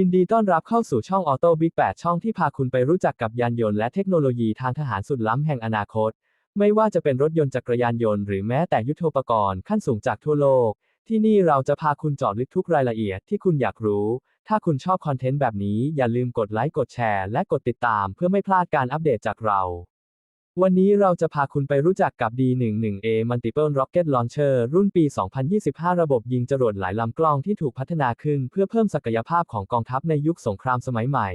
ยินดีต้อนรับเข้าสู่ช่องออโต้บิ๊ก8ช่องที่พาคุณไปรู้จักกับยานยนต์และเทคโนโลยีทางทหารสุดล้ำแห่งอนาคต ไม่ว่าจะเป็นรถยนต์จักรยานยนต์หรือแม้แต่ยุทโธปกรณ์ขั้นสูงจากทั่วโลก ที่นี่เราจะพาคุณเจาะลึกทุกรายละเอียดที่คุณอยากรู้ ถ้าคุณชอบคอนเทนต์แบบนี้อย่าลืมกดไลค์กดแชร์และกดติดตามเพื่อไม่พลาดการอัปเดตจากเรา วันนี้เราจะพาคุณไปรู้จักกับ D11A Multiple Rocket Launcher รุ่นปี 2025 ระบบยิงจรวดหลายลำกล้องที่ถูกพัฒนาขึ้นเพื่อเพิ่มศักยภาพของกองทัพในยุคสงครามสมัยใหม่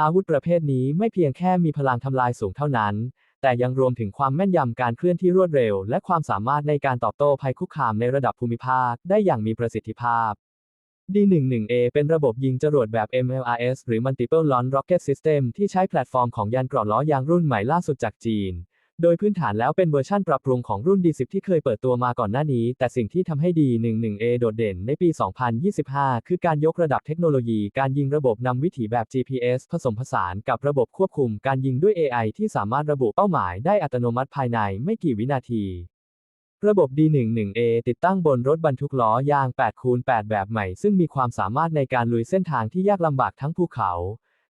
อาวุธประเภทนี้ไม่เพียงแค่มีพลังทำลายสูงเท่านั้น แต่ยังรวมถึงความแม่นยำการเคลื่อนที่รวดเร็ว และความสามารถในการตอบโต้ภัยคุกคามในระดับภูมิภาคได้อย่างมีประสิทธิภาพ D11A เป็นระบบยิงจรวดแบบ MLRS หรือ Multiple Launch Rocket System ที่ใช้แพลตฟอร์มของยานเกราะล้อยางรุ่นใหม่ล่าสุดจากจีน โดยพื้นฐานแล้วเป็นเวอร์ชั่นปรับปรุงของรุ่น D10 ที่เคยเปิดตัวมาก่อนหน้านี้ แต่สิ่งที่ทำให้ D11A โดดเด่นในปี 2025 คือการยกระดับเทคโนโลยีการยิงระบบนำวิถีแบบ GPS ผสมผสานกับระบบควบคุมการยิงด้วย AI ที่สามารถระบุเป้าหมายได้อัตโนมัติภายในไม่กี่วินาที ระบบ D11A ติดตั้งบนรถบรรทุกล้อยาง 8x8 แบบใหม่ ซึ่งมีความสามารถในการลุยเส้นทางที่ยากลำบากทั้งภูเขา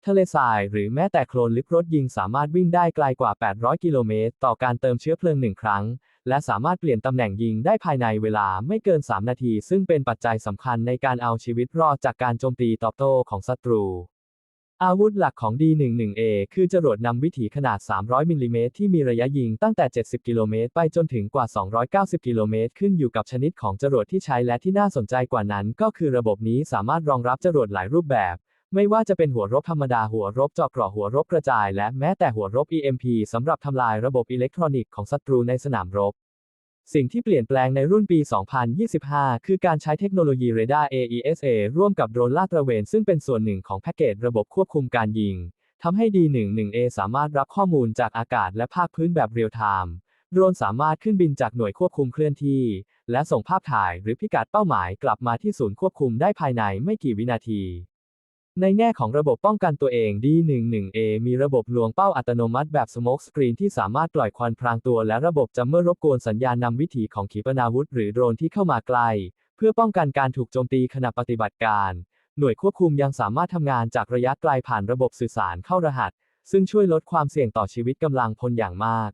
ทะเลทราย หรือแม้แต่โคลนลึกรถยิงสามารถวิ่งได้ไกลกว่า 800 กิโลเมตร ต่อการเติมเชื้อเพลิงหนึ่งครั้ง และสามารถเปลี่ยนตำแหน่งยิงได้ภายในเวลาไม่เกิน 3 นาที ซึ่งเป็นปัจจัยสำคัญในการเอาชีวิตรอดจากการโจมตีตอบโต้ของศัตรู อาวุธหลักของ D11A คือจรวดนำวิถีขนาด 300 มิลลิเมตรที่มีระยะยิงตั้งแต่ 70 กิโลเมตรไปจนถึงกว่า 290 กิโลเมตรขึ้นอยู่กับชนิดของจรวดที่ใช้และที่น่าสนใจกว่านั้น ก็คือระบบนี้สามารถรองรับจรวดหลายรูปแบบ ไม่ว่าจะเป็นหัวรบธรรมดาหัวรบเจาะกราะหัวรบกระจาย และแม้แต่หัวรบ EMP สำหรับทำลายระบบอิเล็กทรอนิกส์ของศัตรูในสนามรบ สิ่งที่เปลี่ยนแปลงในรุ่นปี 2025 คือการใช้เทคโนโลยีเรดาร์ AESA ร่วมกับโดรนลาดตระเวน ซึ่งเป็นส่วนหนึ่งของแพ็กเกจระบบควบคุมการยิง ทำให้ D11A สามารถรับข้อมูลจากอากาศและภาคพื้นแบบเรียลไทม์ โดรนสามารถขึ้นบินจากหน่วยควบคุมเคลื่อนที่ และส่งภาพถ่ายหรือพิกัดเป้าหมายกลับมาที่ศูนย์ควบคุมได้ภายในไม่กี่วินาที ในแง่ของระบบป้องกันตัวเอง D11A มีระบบลวงเป้าอัตโนมัติแบบ Smoke Screen ที่สามารถปล่อยควันพรางตัวและระบบจัมเมอร์รบกวนสัญญาณนำวิถีของขีปนาวุธหรือโดรนที่เข้ามาใกล เพื่อป้องกันการถูกโจมตีขณะปฏิบัติการ หน่วยควบคุมยังสามารถทำงานจากระยะไกลผ่านระบบสื่อสารเข้ารหัส ซึ่งช่วยลดความเสี่ยงต่อชีวิตกำลังพลอย่างมาก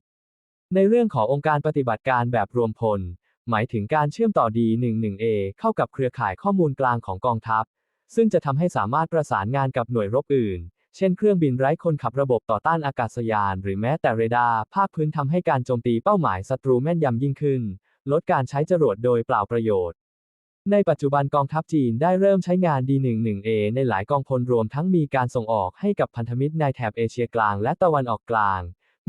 ในเรื่องขององค์การปฏิบัติการแบบรวมพล หมายถึงการเชื่อมต่อ D11A เข้ากับเครือข่ายข้อมูลกลางของกองทัพ ซึ่งจะทำให้สามารถประสานงานกับหน่วยรบอื่น เช่นเครื่องบินไร้คนขับระบบต่อต้านอากาศยาน หรือแม้แต่เรดาร์ภาคพื้นทำให้การโจมตีเป้าหมายศัตรูแม่นยำยิ่งขึ้น ลดการใช้จรวดโดยเปล่าประโยชน์ ในปัจจุบันกองทัพจีนได้เริ่มใช้งาน D11A ในหลายกองพลรวมทั้งมีการส่งออกให้กับพันธมิตรในแถบเอเชียกลางและตะวันออกกลาง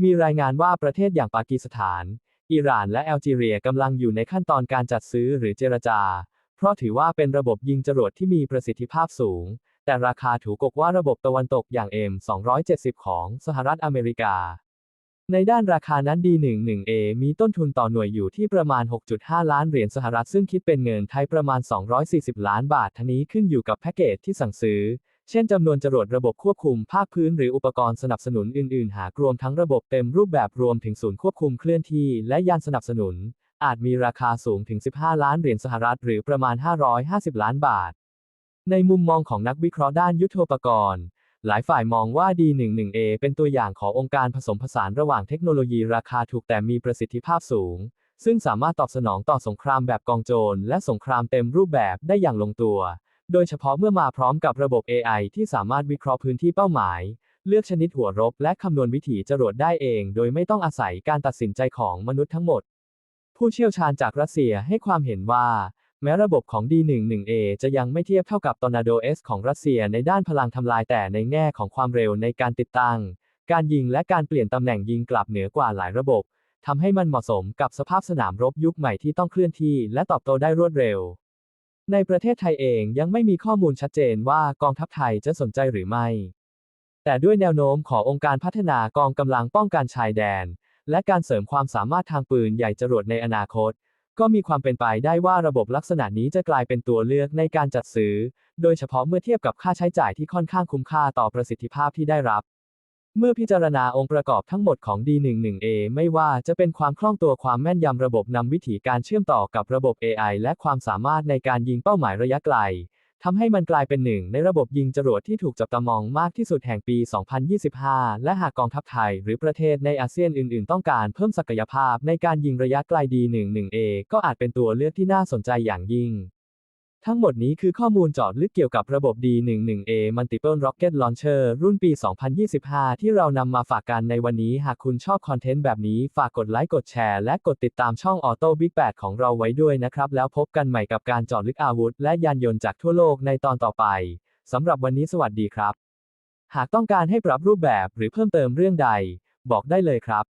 มีรายงานว่าประเทศอย่างปากีสถาน อิหร่านและแอลจีเรียกำลังอยู่ในขั้นตอนการจัดซื้อหรือเจรจา เพราะถือว่าเป็นระบบยิงจรวดที่มีประสิทธิภาพสูง แต่ราคาถูกกว่าระบบตะวันตกอย่าง M270 ของสหรัฐอเมริกา ในด้านราคานั้น D11A มีต้นทุนต่อหน่วยอยู่ที่ประมาณ 6.5 ล้านเหรียญสหรัฐซึ่งคิดเป็นเงินไทยประมาณ 240 ล้านบาททนี้ขึ้นอยู่กับแพ็กเกจที่สั่งซื้อเช่นจำนวนจรวดระบบควบคุมภาคพื้นหรืออุปกรณ์สนับสนุนอื่น ๆ หากรวมทั้งระบบเต็มรูปแบบรวมถึงศูนย์ควบคุมเคลื่อนที่และยานสนับสนุน อาจมีราคาสูงถึง 15 ล้านเหรียญสหรัฐหรือประมาณ 550 ล้านบาท ในมุมมองของนักวิเคราะห์ด้านยุทโธปกรณ์ หลายฝ่ายมองว่า D11A เป็นตัวอย่างขององค์การผสมผสานระหว่างเทคโนโลยีราคาถูกแต่มีประสิทธิภาพสูง ซึ่งสามารถตอบสนองต่อสงครามแบบกองโจรและสงครามเต็มรูปแบบได้อย่างลงตัว โดยเฉพาะเมื่อมาพร้อมกับระบบ AI ที่สามารถวิเคราะห์พื้นที่เป้าหมายเลือกชนิดหัวรบและคำนวณวิถีจรวดได้เอง โดยไม่ต้องอาศัยการตัดสินใจของมนุษย์ทั้งหมด ผู้เชี่ยวชาญจากรัสเซียให้ความเห็นว่า แม้ระบบของ D11A จะยังไม่เทียบเท่ากับ Tornado S ของรัสเซียในด้านพลังทำลายแต่ในแง่ของความเร็วในการติดตั้ง การยิงและการเปลี่ยนตำแหน่งยิงกลับเหนือกว่าหลายระบบทำให้มันเหมาะสมกับสภาพสนามรบยุคใหม่ที่ต้องเคลื่อนที่และตอบโต้ได้รวดเร็ว ในประเทศไทยเองยังไม่มีข้อมูลชัดเจนว่ากองทัพไทยจะสนใจหรือไม่ แต่ด้วยแนวโน้มขององค์การพัฒนากองกำลังป้องกันชายแดน และการเสริมความสามารถทางปืนใหญ่จรวดในอนาคต ก็มีความเป็นไปได้ว่าระบบลักษณะนี้จะกลายเป็นตัวเลือกในการจัดซื้อ โดยเฉพาะเมื่อเทียบกับค่าใช้จ่ายที่ค่อนข้างคุ้มค่าต่อประสิทธิภาพที่ได้รับ เมื่อพิจารณาองค์ประกอบทั้งหมดของ D11A ไม่ว่าจะเป็นความคล่องตัวความแม่นยำระบบนำวิถีการเชื่อมต่อกับระบบ AI และความสามารถในการยิงเป้าหมายระยะไกล ทำให้มันกลายเป็นหนึ่งในระบบยิงจรวดที่ถูกจับตามองมากที่สุดแห่งปี 2025 และหากกองทัพไทย หรือประเทศในอาเซียนอื่น ๆ ต้องการเพิ่มศักยภาพในการยิงระยะไกลดี 11A ก็อาจเป็นตัวเลือกที่น่าสนใจอย่างยิ่ง ทั้งหมดนี้คือข้อมูลจาะลึกเกี่ยวกับระบบ D11A Multiple Rocket Launcher รุ่นปี 2025 ที่เรานำมาฝากกันในวันนี้ หากคุณชอบคอนเทนต์แบบนี้ ฝากกดไลค์ กดแชร์ และกดติดตามช่อง Auto Big 8 ของเราไว้ด้วยนะครับ แล้วพบกันใหม่กับการจาะลึกอาวุธ และยานยนต์จากทั่วโลกในตอนต่อไป สำหรับวันนี้สวัสดีครับ หากต้องการให้ปรับรูปแบบหรือเพิ่มเติมเรื่องใด บอกได้เลยครับ